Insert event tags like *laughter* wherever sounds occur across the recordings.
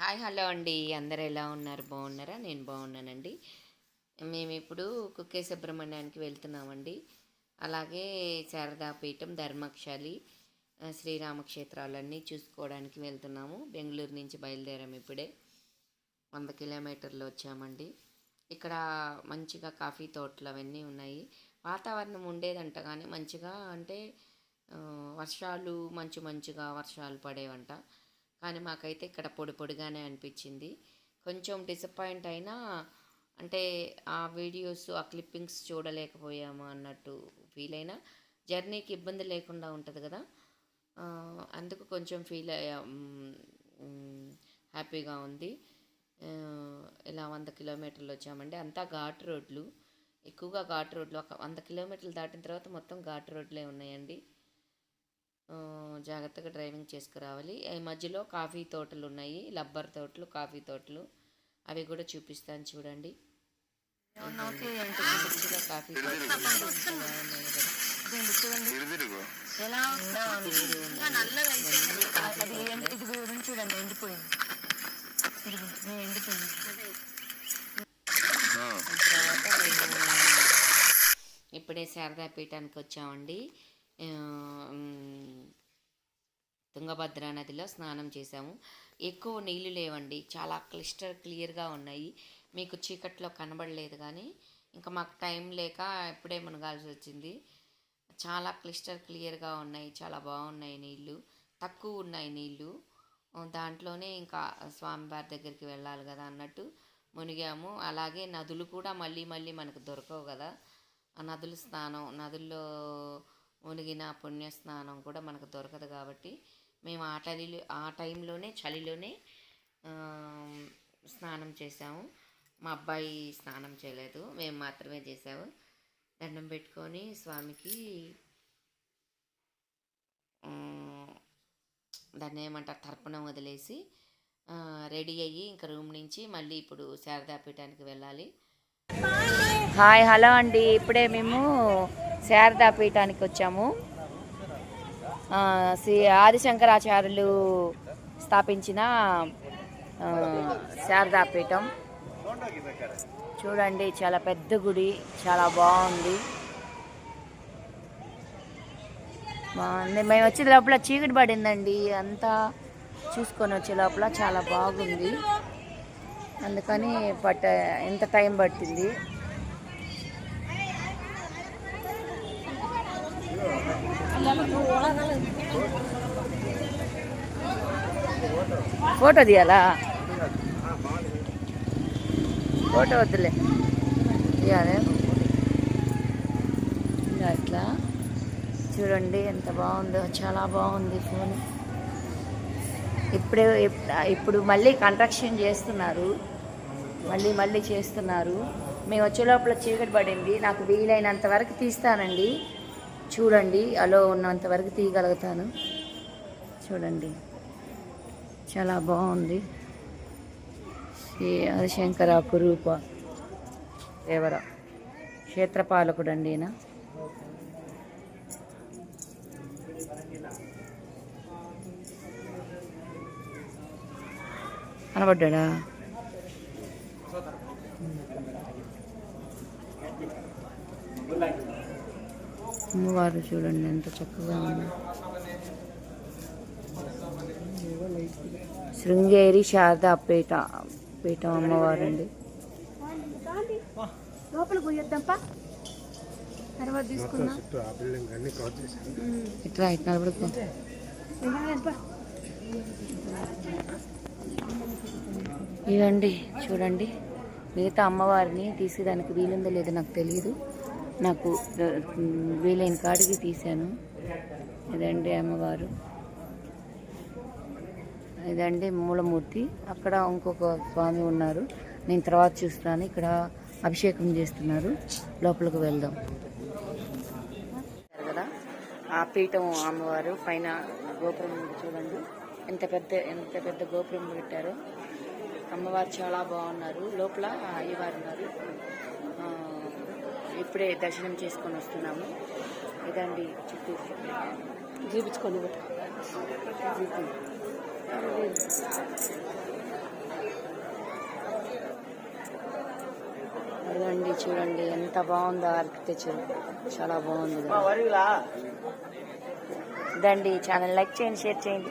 Hi hello అండి. అందరు ఎలా ఉన్నారు? బాగున్నారా? నేను బాగున్నానండి. మేము ఇప్పుడు కుక్కే సుబ్రహ్మణ్యానికి వెళ్తున్నామండి. అలాగే శారదాపీఠం ధర్మక్షాలి శ్రీరామక్షేత్రాలన్నీ చూసుకోవడానికి వెళ్తున్నాము. బెంగళూరు నుంచి బయలుదేరాము ఇప్పుడే. వంద కిలోమీటర్లు వచ్చామండి. ఇక్కడ మంచిగా కాఫీ తోటలు అవన్నీ ఉన్నాయి. వాతావరణం ఉండేదంట కానీ మంచిగా అంటే వర్షాలు మంచు మంచుగా వర్షాలు పడేవంట. కానీ మాకైతే ఇక్కడ పొడి పొడిగానే అనిపించింది. కొంచెం డిసప్పాయింట్ అయినా అంటే ఆ వీడియోస్ ఆ క్లిప్పింగ్స్ చూడలేకపోయాము అన్నట్టు ఫీల్ అయినా జర్నీకి ఇబ్బంది లేకుండా ఉంటుంది కదా. అందుకు కొంచెం ఫీల్ అయ్యా హ్యాపీగా ఉంది. ఇలా వంద కిలోమీటర్లు వచ్చామండి. అంతా ఘాట్ రోడ్లు. ఎక్కువగా ఘాట్ రోడ్లు ఒక వంద కిలోమీటర్లు దాటిన తర్వాత మొత్తం ఘాట్ రోడ్లే ఉన్నాయండి. జాగ్రత్తగా డ్రైవింగ్ చేసుకురావాలి. ఈ మధ్యలో కాఫీ తోటలు ఉన్నాయి. లబ్బర్ తోటలు కాఫీ తోటలు. అవి కూడా చూపిస్తాను చూడండి. కాఫీ చూడండి. ఎండిపోయింది. ఇప్పుడే శారదాపీఠానికి వచ్చామండి. తుంగభద్ర నదిలో స్నానం చేసాము ఎక్కువ నీళ్ళు లేవండి. చాలా క్లిస్టర్ క్లియర్గా ఉన్నాయి. మీకు చీకట్లో కనబడలేదు కానీ ఇంకా మాకు టైం లేక ఇప్పుడే మునగాల్సి వచ్చింది. చాలా క్లిస్టర్ క్లియర్గా ఉన్నాయి. చాలా బాగున్నాయి నీళ్ళు తక్కువ ఉన్నాయి నీళ్ళు దాంట్లోనే ఇంకా స్వామివారి దగ్గరికి వెళ్ళాలి కదా అన్నట్టు మునిగాము. అలాగే నదులు కూడా మళ్ళీ మళ్ళీ మనకు దొరకవు కదా. ఆ నదుల స్నానం నదుల్లో మునిగిన పుణ్య స్నానం కూడా మనకు దొరకదు కాబట్టి మేము ఆ టైలో ఆ టైంలోనే చలిలోనే స్నానం చేసాము మా అబ్బాయి స్నానం చేయలేదు. మేము మాత్రమే చేసాము దండం పెట్టుకొని స్వామికి దాన్ని ఏమంటారు తర్పణం వదిలేసి రెడీ అయ్యి ఇంకా రూమ్ నుంచి మళ్ళీ ఇప్పుడు శారదాపీఠానికి వెళ్ళాలి. హాయ్ హలో అండి. ఇప్పుడే మేము శారదాపీఠానికి వచ్చాము. శ్రీ ఆదిశంకరాచార్యులు స్థాపించిన శారదాపీఠం చూడండి చాలా పెద్ద గుడి చాలా బాగుంది. బాగుంది మేము వచ్చే లోపల చీకటి పడిందండి. అంతా చూసుకొని వచ్చే లోపల చాలా బాగుంది. అందుకని పట్ట ఎంత టైం పట్టింది. ఫోటో తీయాలా? ఫోటో వద్దులే. తీయాలి. అట్లా. చూడండి ఎంత బాగుందో చాలా బాగుంది ఫోన్. ఇప్పుడే ఇప్పుడు మళ్ళీ కన్స్ట్రక్షన్ చేస్తున్నారు. మళ్ళీ మళ్ళీ చేస్తున్నారు. మేము వచ్చే లోపల చీకటి పడింది. నాకు వీలైనంత వరకు తీస్తానండి. చూడండి అలో ఉన్నంత వరకు తీయగలుగుతాను. చూడండి చాలా బాగుంది. శ్రీ ఆదిశంకర కురూప దేవర క్షేత్రపాలకుడు అండి ఈయన. కనబడ్డా అమ్మవారు చూడండి ఎంత చక్కగా ఉంది. శృంగేరి శారదా పీఠ పీఠం అమ్మవారు అండి ఇట్లా ఇదండి చూడండి. మిగతా అమ్మవారిని తీసేదానికి వీలుందో లేదో నాకు తెలియదు నాకు వీలైన కాడికి తీశాను. ఇదండి అమ్మవారు. ఇదండి మూలమూర్తి. అక్కడ ఇంకొక స్వామి ఉన్నారు. నేను తర్వాత చూస్తాను. ఇక్కడ అభిషేకం చేస్తున్నారు. లోపలికి వెళ్దాం. కదా? ఆ పీఠం అమ్మవారు పైన గోపురం చూడండి. ఎంత పెద్ద ఎంత పెద్ద గోపురం పెట్టారు. అమ్మవారు చాలా బాగున్నారు. లోపల అయ్యవారు ఉన్నారు. ఇప్పుడే దర్శనం చేసుకొని వస్తున్నాము. ఇదండి చుట్టూ. చూపించుకొని అదండి చూడండి ఎంత బాగుందో ఆర్కిటెక్చర్ చాలా బాగుంది. ఇదండి ఛానల్ లైక్ చేయండి షేర్ చేయండి.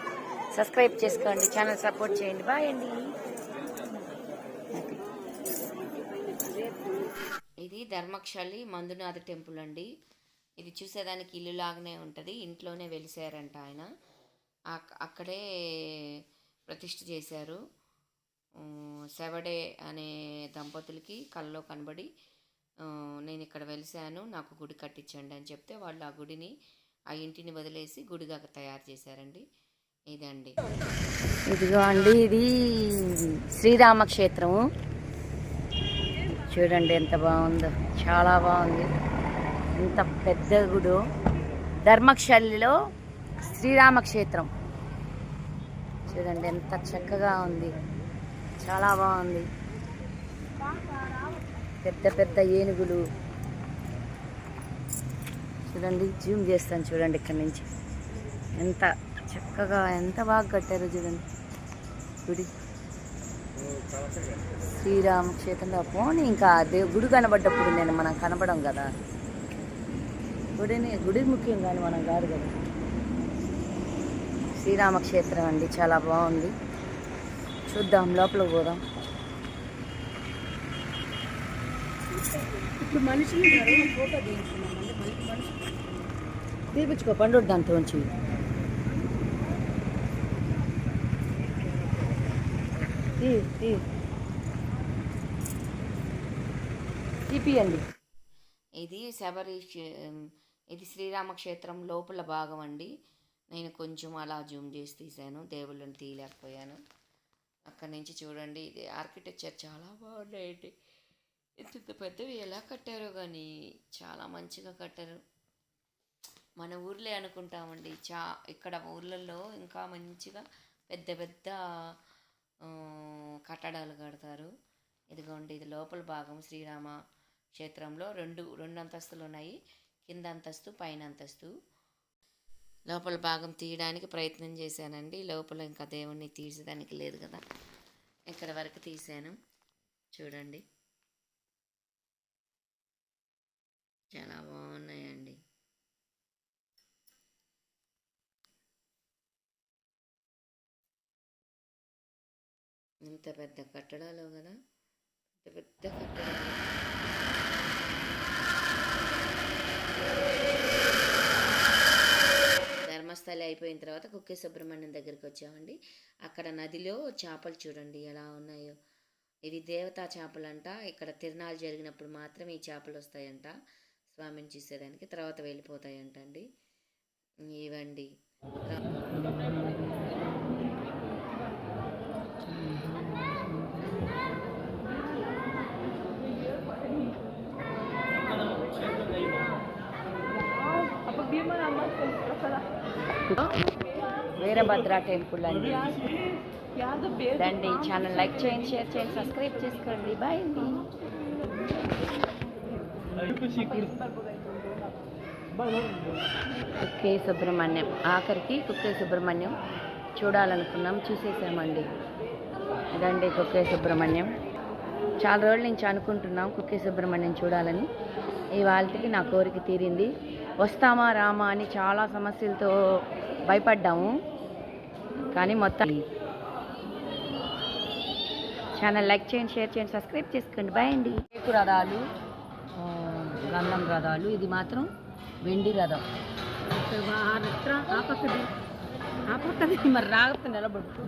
సబ్స్క్రైబ్ చేసుకోండి ఛానల్ సపోర్ట్ చేయండి. బాయ్ అండి. ధర్మక్షలి మందునాథ టెంపుల్ అండి. ఇది చూసేదానికి ఇల్లు లాగానే ఉంటుంది. ఇంట్లోనే వెలిసారంట ఆయన. అక్కడే ప్రతిష్ఠ చేశారు. శవడే సెవడే అనే దంపతులకి కళ్ళలో కనబడి నేను ఇక్కడ వెలిసాను నాకు గుడి కట్టించండి అని చెప్తే వాళ్ళు ఆ గుడిని ఆ ఇంటిని వదిలేసి గుడిగా తయారు చేశారండి. ఇదండి. ఇదిగో అండి ఇది శ్రీరామ క్షేత్రము చూడండి ఎంత బాగుందో. చాలా బాగుంది. ఎంత పెద్ద గుడు. ధర్మక్షల్లిలో శ్రీరామక్షేత్రం. చూడండి ఎంత చక్కగా ఉంది. చాలా బాగుంది. పెద్ద పెద్ద ఏనుగులు. చూడండి జూమ్ చేస్తాను చూడండి ఇక్కడ నుంచి. ఎంత చక్కగా ఎంత బాగా కట్టారు చూడండి. గుడి. శ్రీరామక్షేత్రంలో పోనీ ఇంకా దే గుడి కనబడ్డప్పుడు నేను మనం కనబడం కదా. గుడిని గుడి ముఖ్యం కానీ మనం కాదు కదా. శ్రీరామక్షేత్రం అండి చాలా బాగుంది. చూద్దాం లోపలికి పోదాం. ఇప్పుడు మనుషులు తీపించుకో పండు దాంట్లోంచి తీపియండి. ఇది శబరి ఇది శ్రీరామక్షేత్రం లోపల భాగం అండి. నేను కొంచెం అలా జూమ్ చేసి తీశాను. దేవుళ్ళని తీయలేకపోయాను. అక్కడి నుంచి చూడండి ఇది ఆర్కిటెక్చర్ చాలా బాగున్నాయండి. ఇంత ఇంత పెద్దవి ఎలా కట్టారో కానీ చాలా మంచిగా కట్టారు. మన ఊర్లే అనుకుంటామండి. చా ఇక్కడ ఊర్లలో ఇంకా మంచిగా పెద్ద పెద్ద కట్టడాలు కడతారు. ఇదిగోండి ఇది లోపల భాగం శ్రీరామ క్షేత్రంలో రెండు రెండు అంతస్తులు ఉన్నాయి. కింద అంతస్తు పైన అంతస్తు. లోపల భాగం తీయడానికి ప్రయత్నం చేశానండి. లోపల ఇంకా దేవుణ్ణి తీసేదానికి లేదు కదా. ఇక్కడ వరకు తీశాను. చూడండి. చాలా బాగున్నాయండి. ఇంత పెద్ద కట్టడాలు కదా? పెద్ద పెద్ద కట్టడాలు. ధర్మస్థలి అయిపోయిన తర్వాత కుక్కే సుబ్రహ్మణ్యం దగ్గరికి వచ్చామండి. అక్కడ నదిలో చేపలు చూడండి ఎలా ఉన్నాయో. ఇవి దేవతా చేపలంట. ఇక్కడ తిరణాలు జరిగినప్పుడు మాత్రం ఈ చేపలు వస్తాయంట. స్వామిని చూసేదానికి తర్వాత వెళ్ళిపోతాయంట అండి ఇవండి వీరభద్ర టెంపుల్ అండి. రండి ఛానల్ లైక్ చేయండి షేర్ చేయండి సబ్స్క్రైబ్ చేసుకోండి. బాయ్ అండి. కుక్కే సుబ్రహ్మణ్యం. ఆఖరికి కుక్కే సుబ్రహ్మణ్యం చూడాలనుకున్నాం చూసేసామండి. రండి కుక్కే సుబ్రహ్మణ్యం. చాలా రోజుల నుంచి అనుకుంటున్నాం కుక్కే సుబ్రహ్మణ్యం చూడాలని. ఇవాళకి నా కోరిక తీరింది. వస్తామా రామా అని చాలా సమస్యలతో భయపడ్డాము. కానీ మొత్తం ఛానల్ లైక్ చేయండి షేర్ చేయండి సబ్స్క్రైబ్ చేసుకోండి. బాయ్ అండి. రేకు రథాలు గంధం రథాలు ఇది మాత్రం వెండి రథం. *laughs* మరి రాకపోతే నిలబడు.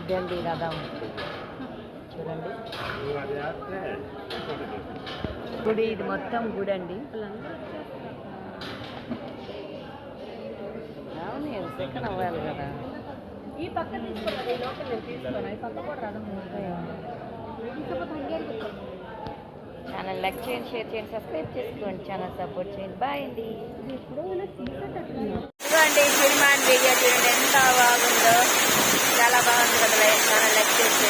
ఇదండి రథం. చూడండి. గుడి ఇది మొత్తం గుడి అండి అవును సెకండ్ అవ్వాలి కదా? ఈ పక్క తీసుకోవాలి లోపల నేను తీసుకోను ఈ పక్క కూడా రథం ఛానల్ లైక్ చేయండి షేర్ చేయండి సబ్స్క్రైబ్ చేసుకోండి ఛానల్ సపోర్ట్ చేయండి. బాయ్ అండి. ఇదిగోండి సినిమాన్ వీడియో చూడండి. ఎంత బాగుందో. చాలా బాగుంది కదా ఛానల్ లైక్ చేసి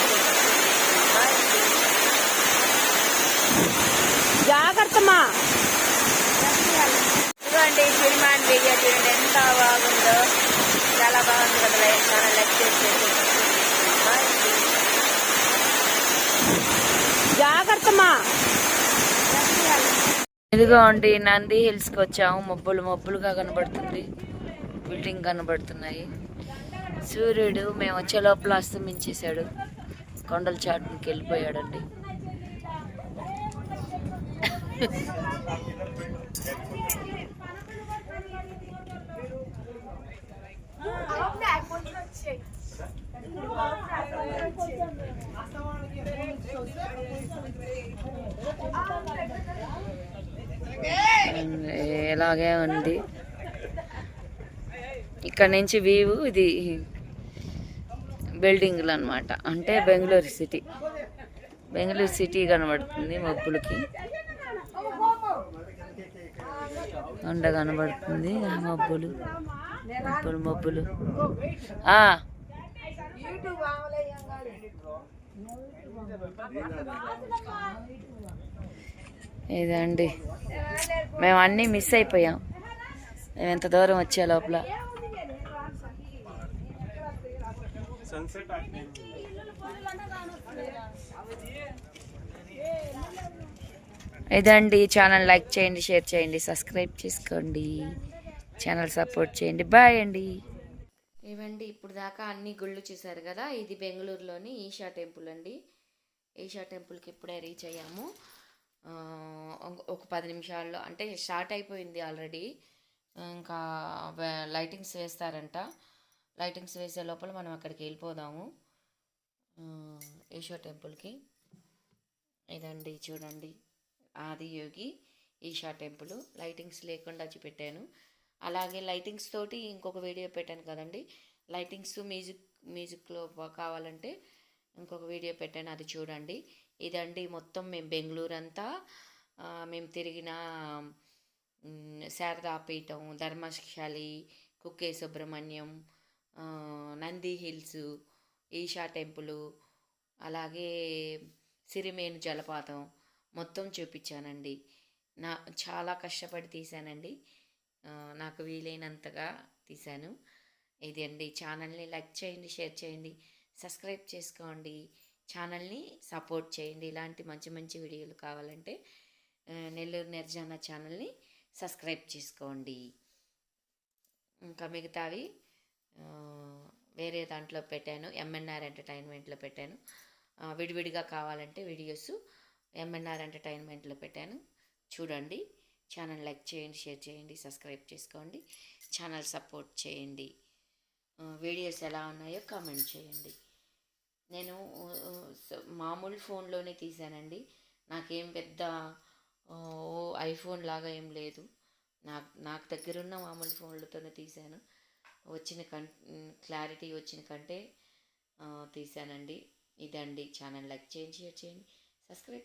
జాగ్రత్తమా ఇదిగోండి సినిమాన్ వీడియో చూడండి ఎంత బాగుందో. చాలా బాగుంది కదా ఛానల్ లైక్ చేసి బాయ్ అండి జాగ్రత్తమా ఇదిగో అండి నంది హిల్స్కి వచ్చాము. మబ్బులు మబ్బులుగా కనబడుతుంది. బిల్డింగ్ కనబడుతున్నాయి. సూర్యుడు మేము వచ్చే లోపల అస్తమించేశాడు. కొండల చాటుకి వెళ్ళిపోయాడండి. లాగే ఉంది. ఇక్కడ నుంచి వ్యూ ఇది బిల్డింగ్లు అనమాట అంటే బెంగళూరు సిటీ. బెంగళూరు సిటీ కనబడుతుంది మబ్బులకి. కొండ కనబడుతుంది మబ్బులు. మబ్బులు మబ్బులు. ఆ. ఇదండి. మేము అన్నీ మిస్ అయిపోయాం. మేము ఎంత దూరం వచ్చే లోపల. ఇదండి ఛానల్ లైక్ చేయండి షేర్ చేయండి సబ్స్క్రైబ్ చేసుకోండి. ఛానల్ సపోర్ట్ చేయండి. బాయ్ అండి. ఇవండి ఇప్పుడు దాకా అన్ని గుళ్ళు చూసారు కదా? ఇది బెంగళూరులోని ఈషా టెంపుల్ అండి. ఈషా టెంపుల్కి ఇప్పుడే రీచ్ అయ్యాము. ఒక- పది నిమిషాల్లో అంటే స్టార్ట్ అయిపోయింది ఆల్రెడీ. ఇంకా లైటింగ్స్ వేస్తారంట. లైటింగ్స్ వేసే లోపల మనం అక్కడికి వెళ్ళిపోదాము. ఈషో టెంపుల్కి. ఇదండి చూడండి. ఆదియోగి ఈషా టెంపుల్. లైటింగ్స్ లేకుండా వచ్చి పెట్టాను అలాగే లైటింగ్స్ తోటి ఇంకొక వీడియో పెట్టాను కదండి. లైటింగ్స్ మ్యూజిక్ మ్యూజిక్లో కావాలంటే ఇంకొక వీడియో పెట్టాను అది చూడండి. ఇదండి మొత్తం మేము బెంగళూరు అంతా మేము తిరిగిన శారదాపీఠం ధర్మశాలి కుక్కే సుబ్రహ్మణ్యం నంది హిల్స్ ఈషా టెంపుల్ అలాగే సిరిమేను జలపాతం మొత్తం చూపించానండి. నా చాలా కష్టపడి తీశానండి. నాకు వీలైనంతగా తీశాను. ఇది అండి ఛానల్ని లైక్ చేయండి షేర్ చేయండి సబ్స్క్రైబ్ చేసుకోండి. ఛానల్ని సపోర్ట్ చేయండి. ఇలాంటి మంచి మంచి వీడియోలు కావాలంటే నెల్లూరు నిర్జాన ఛానల్ని సబ్స్క్రైబ్ చేసుకోండి. ఇంకా మిగతావి వేరే దాంట్లో పెట్టాను. ఎంఎన్ఆర్ ఎంటర్టైన్మెంట్లో పెట్టాను. విడివిడిగా కావాలంటే వీడియోస్ ఎంఎన్ఆర్ ఎంటర్టైన్మెంట్లో పెట్టాను. చూడండి. ఛానల్ లైక్ చేయండి షేర్ చేయండి సబ్స్క్రైబ్ చేసుకోండి. ఛానల్ సపోర్ట్ చేయండి. వీడియోస్ ఎలా ఉన్నాయో కామెంట్ చేయండి. నేను స- మామూలు ఫోన్లోనే తీశానండి నాకేం పెద్ద ఓ ఐఫోన్ లాగా ఏం లేదు. నాకు నాకు దగ్గరున్న మామూలు ఫోన్లతోనే తీశాను వచ్చిన కం క్లారిటీ వచ్చిన కంటే తీశానండి ఇదండి ఛానల్. లైక్ చేయండి షేర్ చేయండి. సబ్స్క్రైబ్